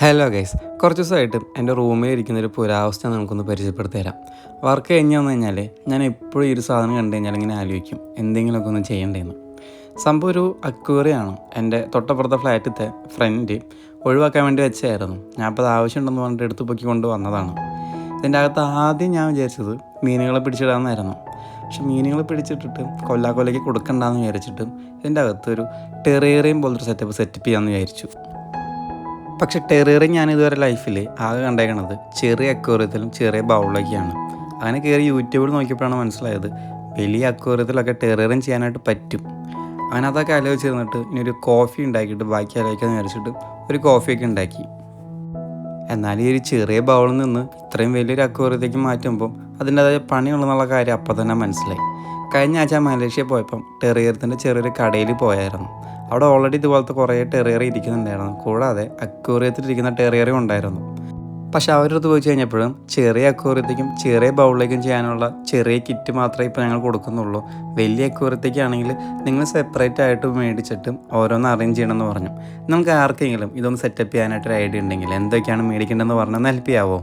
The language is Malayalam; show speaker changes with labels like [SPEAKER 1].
[SPEAKER 1] ഹലോ ഗൈസ് കുറച്ച് ദിവസമായിട്ട് എന്റെ റൂമിൽ ഇരിക്കുന്ന ഒരു പുരാവസ്ഥ നമുക്കൊന്ന് പരിചയപ്പെടുത്തി തരാം വർക്ക് കഴിഞ്ഞ് വന്നു കഴിഞ്ഞാൽ ഞാൻ എപ്പോഴും ഈ ഒരു സാധനം കണ്ടു കഴിഞ്ഞാൽ ഇങ്ങനെ ആലോചിക്കും എന്തെങ്കിലുമൊക്കെ ഒന്ന് ചെയ്യണ്ടേന്ന്. സംഭവം ഒരു അക്വേറിയാണ് എന്റെ തൊട്ടപ്പുറത്തെ ഫ്ലാറ്റിലത്തെ ഫ്രണ്ട് ഒഴിവാക്കാൻ വേണ്ടി വെച്ചായിരുന്നു ഞാൻ അപ്പോൾ അത് ആവശ്യമുണ്ടെന്ന് പറഞ്ഞിട്ട് എടുത്ത് പൊക്കി കൊണ്ട് വന്നതാണ്. ഇതിന്റെ അകത്ത് ആദ്യം ഞാൻ വിചാരിച്ചത് മീനുകളെ പിടിച്ചിടാമെന്നായിരുന്നു പക്ഷെ മീനുകളെ പിടിച്ചിട്ടിട്ട് കൊല്ലാക്കൊല്ലയ്ക്ക് കൊടുക്കണ്ടെന്ന് വിചാരിച്ചിട്ട് ഇതിന്റെ അകത്ത് ഒരു ടെറേറിയം പോലത്തെ സെറ്റപ്പ് സെറ്റപ്പ് ചെയ്യാമെന്ന് വിചാരിച്ചു. പക്ഷെ ടെറിയറി ഞാൻ ഇതുവരെ ലൈഫിൽ ആകെ കണ്ടേക്കണത് ചെറിയ അക്വേറിയത്തിലും ചെറിയ ബൗളിലൊക്കെയാണ്. അങ്ങനെ കയറി യൂട്യൂബിൽ നോക്കിയപ്പോഴാണ് മനസ്സിലായത് വലിയ അക്വേറിയത്തിലൊക്കെ ടെറിയറി ചെയ്യാനായിട്ട് പറ്റും. അങ്ങനെ അതൊക്കെ ആലോചിച്ചിരുന്നിട്ട് ഇനി ഒരു കോഫി ഉണ്ടാക്കിയിട്ട് ബാക്കി ആലോചിക്കാന്ന് വിചാരിച്ചിട്ട് ഒരു കോഫിയൊക്കെ ഉണ്ടാക്കി. എന്നാൽ ഈ ഒരു ചെറിയ ബൗളിൽ നിന്ന് ഇത്രയും വലിയൊരു അക്വേറിയത്തേക്ക് മാറ്റുമ്പോൾ അതിന്റെതായ പണിയുള്ളതെന്നുള്ള കാര്യം അപ്പം തന്നെ മനസ്സിലായി. കഴിഞ്ഞ ആഴ്ച മലേഷ്യ പോയപ്പം ടെറിയറത്തിന്റെ ചെറിയൊരു കടയിൽ പോയായിരുന്നു. അവിടെ ഓൾറെഡി ഇതുപോലത്തെ കുറേ ടെറിയറി ഇരിക്കുന്നുണ്ടായിരുന്നു. കൂടാതെ അക്വേറിയത്തിൽ ഇരിക്കുന്ന ടെറിയറും ഉണ്ടായിരുന്നു. പക്ഷെ അവരടുത്ത് പോയി കഴിഞ്ഞപ്പോഴും ചെറിയ അക്വേറിയത്തേക്കും ചെറിയ ബൗളിലേക്കും ചെയ്യാനുള്ള ചെറിയ കിറ്റ് മാത്രമേ ഇപ്പോൾ ഞങ്ങൾ കൊടുക്കുന്നുള്ളൂ. വലിയ അക്വേറിയത്തേക്കാണെങ്കിൽ നിങ്ങൾ സെപ്പറേറ്റ് ആയിട്ട് മേടിച്ചിട്ട് ഓരോന്ന് അറേഞ്ച് ചെയ്യണമെന്ന് പറഞ്ഞു. നമുക്ക് ആർക്കെങ്കിലും ഇതൊന്ന് സെറ്റപ്പ് ചെയ്യാനായിട്ടൊരു ഐഡിയ ഉണ്ടെങ്കിൽ എന്തൊക്കെയാണ് മേടിക്കേണ്ടതെന്ന് പറഞ്ഞാൽ ഹെൽപ്പ് ചെയ്യാവോ?